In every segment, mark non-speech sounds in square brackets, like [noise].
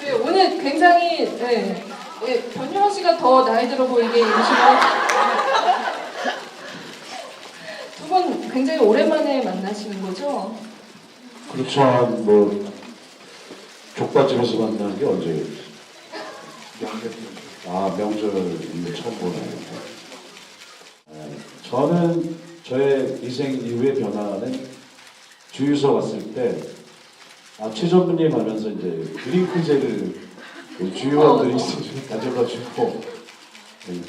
네, 오늘 굉장히 네, 네, 변유원 씨가 더 나이 들어 보이게 입으시고 두 분 굉장히 오랜만에 만나시는 거죠? 그렇죠. 한뭐 족발집에서 만나는 게? 명절 아 명절인데 처음 보네요. 네, 저는 저의 인생 이후의 변화는 주유소 갔을 때 아, 최 전부님 하면서 이제 드링크제를 그 주유원들이 있어서 가져가지고 네,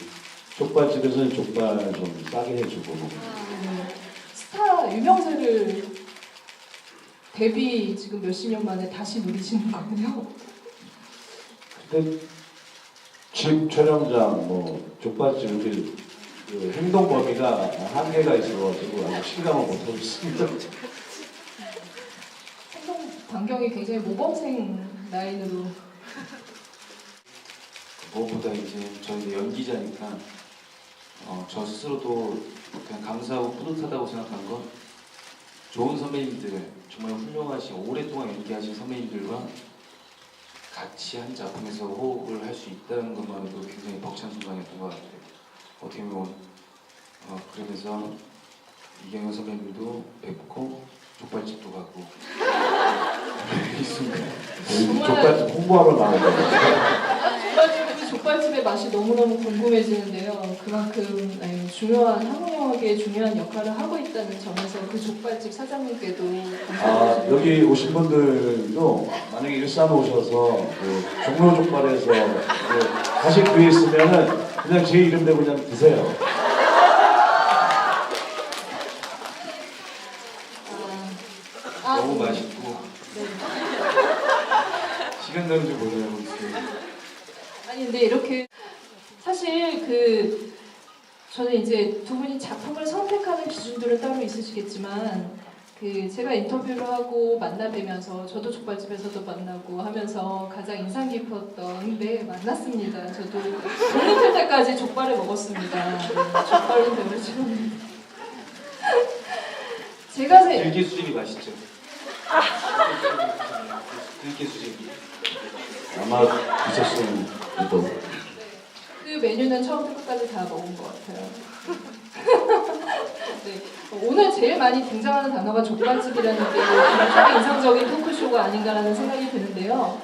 족발집에서는 족발 좀 싸게 해주고 뭐. 네. 스타 유명세를 데뷔 지금 몇십 년 만에 다시 누리시는 거군요. 그때 집 촬영장 뭐 족발집 이렇게 그 행동 범위가 한계가 있어가지고 아직 실감을 못하고 있습니다. [laughs] 반경이 굉장히 모범생 라인으로 무엇보다 이제 저희 연기자니까 어, 저 스스로도 그냥 감사하고 뿌듯하다고 생각한 건 좋은 선배님들 정말 훌륭하신 오랫동안 연기하신 선배님들과 같이 한 작품에서 호흡을 할 수 있다는 것만으로도 굉장히 벅찬 순간이었던 것 같아요. 어떻게 보면 어, 그러면서 이경영 선배님도 뵙고 족발집도 가고 이 순간 정말- 족발집 홍보하러 나오거든요. 족발집, 그 족발집의 맛이 너무너무 궁금해지는데요. 그만큼 네, 중요한 한국 영화계에 중요한 역할을 하고 있다는 점에서 그 족발집 사장님께도 아, 감사드립니다. 여기 오신 분들도 만약에 일산 오셔서 그 종로 족발에서 그 다시 기회 있으면은 그냥 제 이름 대고 그냥 드세요. 아, 너무 네. 맛있고 네. 시간 가는 줄 몰라요. 이렇게. 아니 근데 이렇게 사실 그 저는 이제 두 분이 작품을 선택하는 기준들은 따로 있으시겠지만 그 제가 인터뷰를 하고 만나 뵈면서 저도 족발집에서도 만나고 하면서 가장 인상 깊었던 네 만났습니다. 저도 틀 때까지 족발을 먹었습니다. 네, 족발은 배우를 찍었는데 [laughs] 제가 세, 들깨 수제비 맛있죠? 들깨 수제비. 아마 드셨으면 또 그 메뉴는 처음부터 끝까지 다 먹은 것 같아요. [laughs] 네, 오늘 제일 많이 등장하는 단어가 족발집이라는 게 굉장히 인상적인 토크쇼가 아닌가라는 생각이 드는데요.